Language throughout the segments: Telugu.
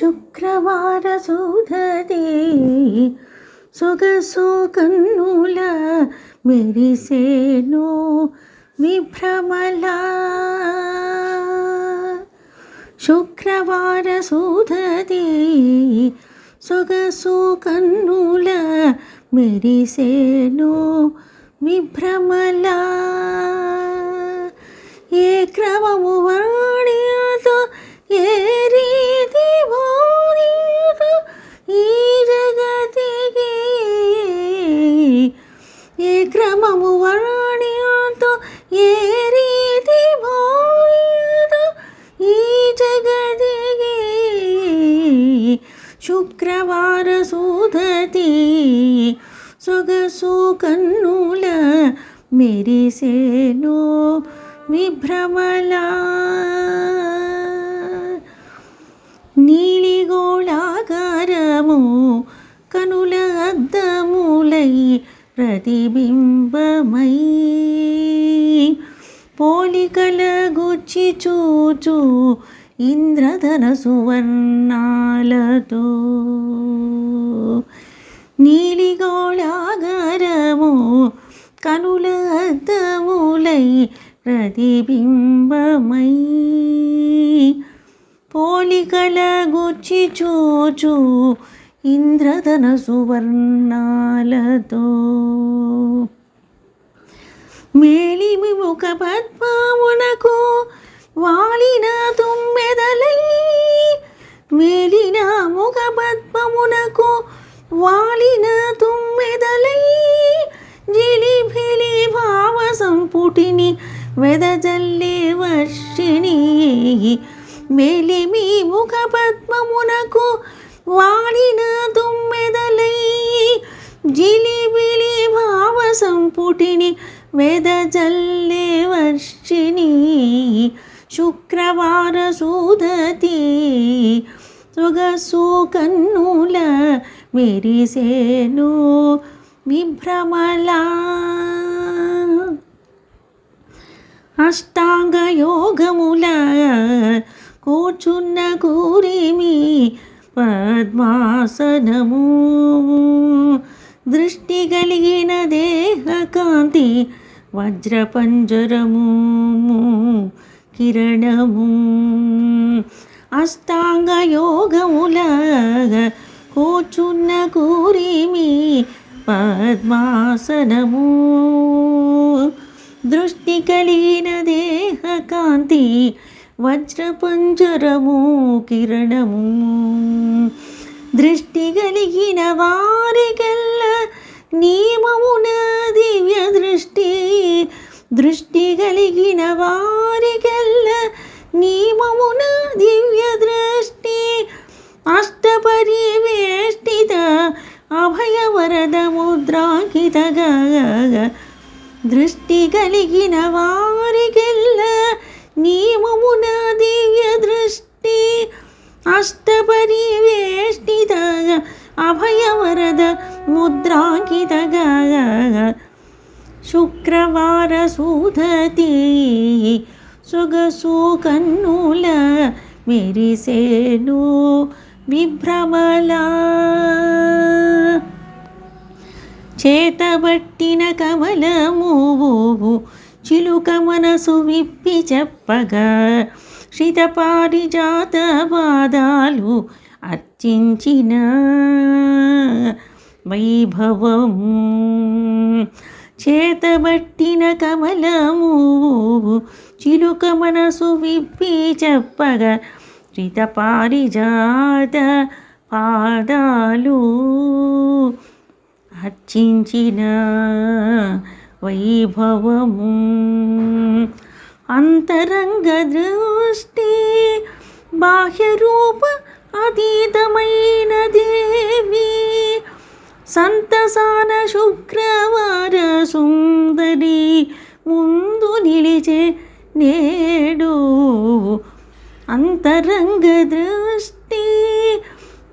శుక్రవార సూధదే సొగసు కన్నుల మెరిసేను విభ్రమలా శుక్రవార సూధదే సొగసు కన్నుల మెరిసేను విభ్రమలా ఏ క్రమము వా సొగసు కన్నుల మెరిసేను విభ్రమలా. నీలిగోళాగారము కనుల అద్దములై ప్రతిబింబమై. పోలికల గుచ్చి చూచు ఇంద్రధన సువర్ణాలతో నీలిగోళాగారము కనుల అద్దములై ప్రతిబింబమై పోలికల గుచ్చి చూచు ఇంద్రధన సువర్ణాలతో మేలిమి ముఖ పద్మమునకు వాలిన వాలిన తుమ్మెదలై జిలిభిలి భావ సంపుటిని వెదజల్లే వర్షిణి మెలిమి ముఖ పద్మమునకు వాడిన తుమ్మెదలై జిలిబిలి భావ సంపుటిని వెదజల్లే వర్షిణి శుక్రవార సూదతి సొగసు కన్నుల మెరిసేను విభ్రమలా అష్టాంగ యోగముల కూర్చున్న కూరిమి పద్మాసనము. దృష్టి కలిగిన దేహకాంతి వజ్రపంజరము కిరణము. అష్టాంగ యోగముల కూర్చున్న కూరిమి పద్మాసనము. దృష్టి కలిగిన దేహకాంతి వజ్రపంజరము కిరణము. దృష్టి కలిగిన వారికెల్ల నియమమున దివ్య దృష్టి. దృష్టి కలిగిన వారి దృష్టి కలిగిన నీవు నా దివ్య దృష్టి. అష్టపరివేష్టిత అభయవరద ముద్రాంకితగా శుక్రవార సూధతి సొగసు కన్నుల మెరిసేను విభ్రమలా. చేతబట్టిన కమలము చిలుక మనసు విప్పి చెప్పగా శ్రితపారిజాత పాదాలు అర్చించిన వైభవం. చేతబట్టిన కమలము చిలుక మనసు విప్పి చెప్పగా శ్రితపారిజాత పాదాలు అర్చించిన వైభవము. అంతరంగ దృష్టి బాహ్యరూప అతీతమైన దేవి. సంతసాన శుక్రవార సుందరి ముందు నిలిచే నేడు. అంతరంగ దృష్టి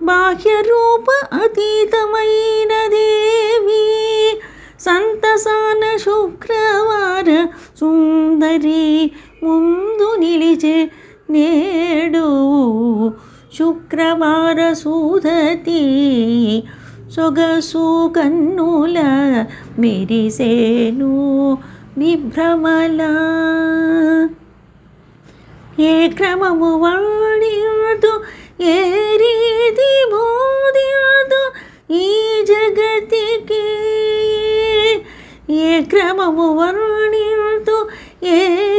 బాహ్యరూప అతీతమైన దేవి సంతసాన శుక్రవార సుందరి ముందు నిలిచే నేడు శుక్రవార సూదతి సొగసు కన్నుల మెరిసేను విభ్రమల ఏ క్రమము వాణి ఏ రీతి బోధియదు ఈ జగతికి. ఏ క్రమము వర్ణియదు ఏ